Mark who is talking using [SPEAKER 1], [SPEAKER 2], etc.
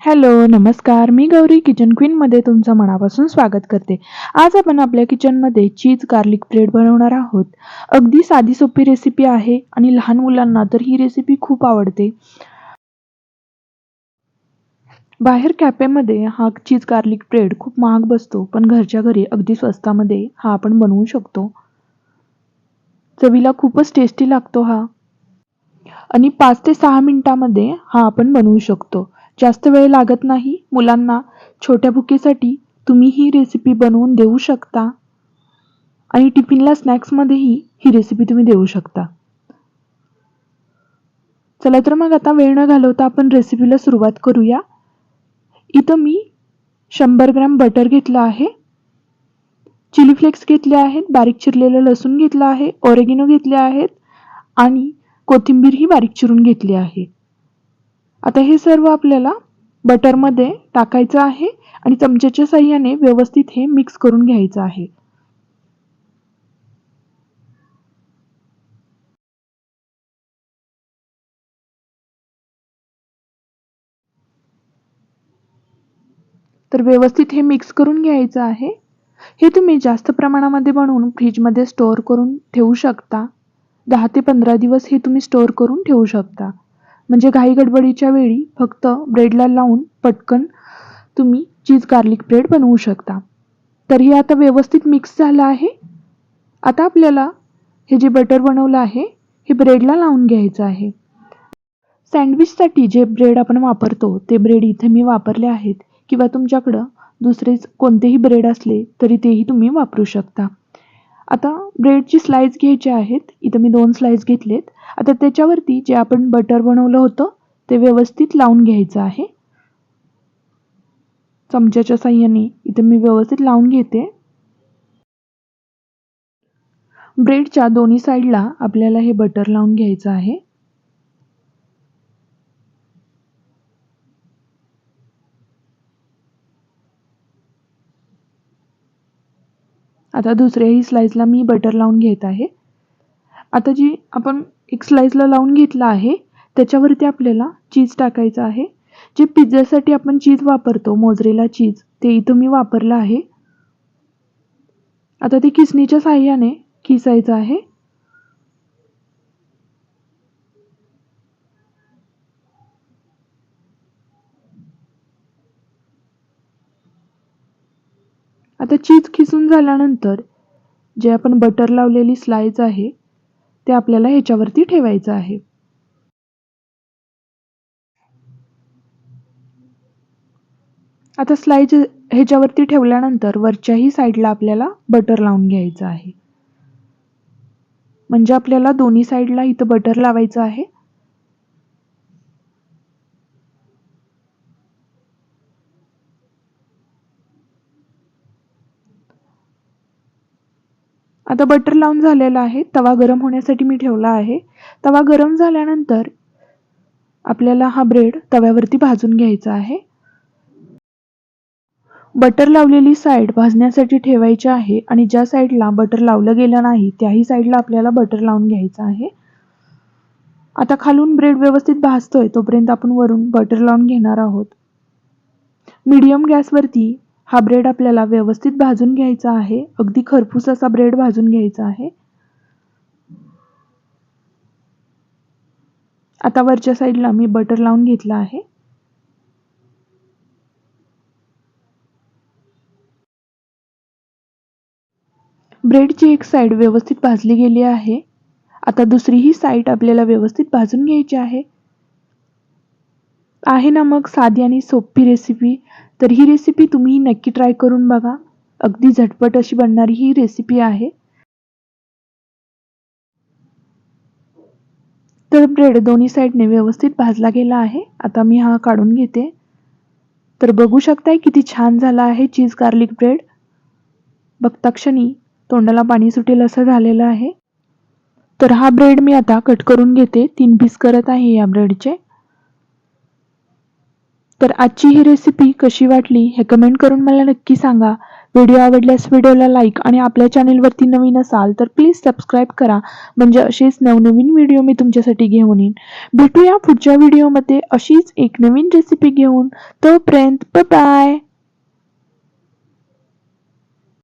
[SPEAKER 1] Hello नमस्कार. मी Gauri kitchen क्वीनमध्ये तुमचं मनापासून स्वागत करते. आज आपण आपल्या किचनमध्ये चीज गार्लिक ब्रेड बनवणार आहोत. अगदी साधी सोपी रेसिपी आहे आणि लहान मुलांना तर ही रेसिपी खूप आवडते. बाहेर कॅफेमध्ये हा चीज गार्लिक ब्रेड खूप महाग बसतो पण घरच्या घरी अगदी स्वस्तामध्ये हा आपण बनवू शकतो. चवीला खूपच टेस्टी लागतो हा. आणि पाच ते सहा मिनिटामध्ये हा आपण बनवू शकतो. जास्त वेळ लागत नाही? मुलांना छोट्या भुकेसाठी तुम्ही ही रेसिपी बनवून देऊ शकता. आणि टिफिनला स्नॅक्समध्येही ही रेसिपी तुम्ही देऊ शकता. चला तर मग आता वेळ न घालवता आपण रेसिपीला सुरुवात करूया. इथं मी शंभर ग्रॅम बटर घेतलं आहे. चिली फ्लेक्स घेतले आहेत. बारीक चिरलेलं लसूण घेतलं आहे. ओरेगिनो घेतले आहेत. आणि कोथिंबीर ही बारीक चिरून घेतली आहे. आता हे सर्व आपल्याला बटरमध्ये टाकायचं आहे आणि चमच्याच्या साह्याने व्यवस्थित हे मिक्स करून घ्यायचं आहे. तर व्यवस्थित हे मिक्स करून घ्यायचं आहे. हे तुम्ही जास्त प्रमाणामध्ये बनवून फ्रीजमध्ये स्टोअर करून ठेवू शकता. दहा ते पंधरा दिवस हे तुम्ही स्टोअर करून ठेवू शकता. म्हणजे घाई गडबडीच्या वेळी फक्त ब्रेडला लावून पटकन तुम्ही चीज गार्लिक ब्रेड बनवू शकता. तर हे आता व्यवस्थित मिक्स झालं आहे. आता आपल्याला हे जे बटर बनवलं आहे हे ब्रेडला लावून घ्यायचं आहे. सँडविचसाठी जे ब्रेड आपण वापरतो ते ब्रेड इथे मी वापरले आहेत. किंवा तुमच्याकडं दुसरेच कोणतेही ब्रेड असले तरी तेही तुम्ही वापरू शकता. आता ब्रेडची स्लाईस घ्यायची आहेत. इथं मी दोन स्लाईस घेतलेत. आता त्याच्यावरती जे आपण बटर बनवलं होतं ते व्यवस्थित लावून घ्यायचं आहे. चमच्याच्या साह्याने इथं मी व्यवस्थित लावून घेते. ब्रेडच्या दोन्ही साईडला आपल्याला हे बटर लावून घ्यायचं आहे. आता दुसऱ्याही स्लाईसला मी बटर लावून घेत आहे. आता जी आपण एक स्लाईसला लावून घेतला आहे त्याच्यावरती आपल्याला चीज टाकायचं आहे. जे पिझ्झासाठी आपण चीज वापरतो मोजरेला चीज ते इथं मी वापरलं आहे. आता ते किसणीच्या साह्याने किसायचं आहे. आता चीज खिसून झाल्यानंतर जे आपण बटर लावलेली स्लाईज आहे ते आपल्याला ह्याच्यावरती ठेवायचं आहे. आता स्लाईज ह्याच्यावरती ठेवल्यानंतर वरच्याही साईडला आपल्याला बटर लावून घ्यायचं आहे. म्हणजे आपल्याला दोन्ही साईडला इथं बटर लावायचं आहे. आता बटर लावून झालेला आहे. तवा गरम होण्यासाठी मी ठेवला आहे. तवा गरम झाल्यानंतर आपल्याला हा ब्रेड तव्यावरती भाजून घ्यायचा आहे. बटर लावलेली साईड भाजण्यासाठी ठेवायची आहे आणि ज्या साईडला बटर लावलं गेलं नाही त्याही साईडला आपल्याला बटर लावून घ्यायचं आहे. आता खालून ब्रेड व्यवस्थित भाजतोय तोपर्यंत आपण वरून बटर लावून घेणार आहोत. मीडियम गॅसवरती हा ब्रेड आपल्याला व्यवस्थित भाजून घ्यायचा आहे. अगदी खरपूस असा ब्रेड भाजून घ्यायचा आहे. आता वरच्या साईडला मी बटर लावून घेतला आहे. ब्रेडची एक साईड व्यवस्थित भाजली गेली आहे. आता दुसरीही साईड आपल्याला व्यवस्थित भाजून घ्यायची आहे. आहे ना मग साधी आणि सोपी रेसिपी तर ही रेसिपी तुम्ही नक्की ट्राय करून बघा. अगदी झटपट अशी बनणारी ही रेसिपी आहे. तर ब्रेड दोन्ही साईडने व्यवस्थित भाजला गेला आहे. आता मी हा काढून घेते. तर बघू शकताय किती छान झाला आहे चीज गार्लिक ब्रेड बघता क्षणी तोंडाला पाणी सुटेल असं झालेलं आहे. तर हा ब्रेड मी आता कट करून घेते. तीन पीस करत आहे या ब्रेडचे तर आजची ही रेसिपी कशी वाटली हे कमेंट करून मला नक्की सांगा. व्हिडिओ आवडल्यास व्हिडिओला लाईक आणि आपल्या चॅनेलवरती नवीन असाल तर प्लीज सबस्क्राईब करा. म्हणजे असेच नवनवीन व्हिडिओ मी तुमच्यासाठी घेऊन येईन. भेटूया पुढच्या व्हिडिओमध्ये अशीच एक नवीन रेसिपी घेऊन. तोपर्यंत बाय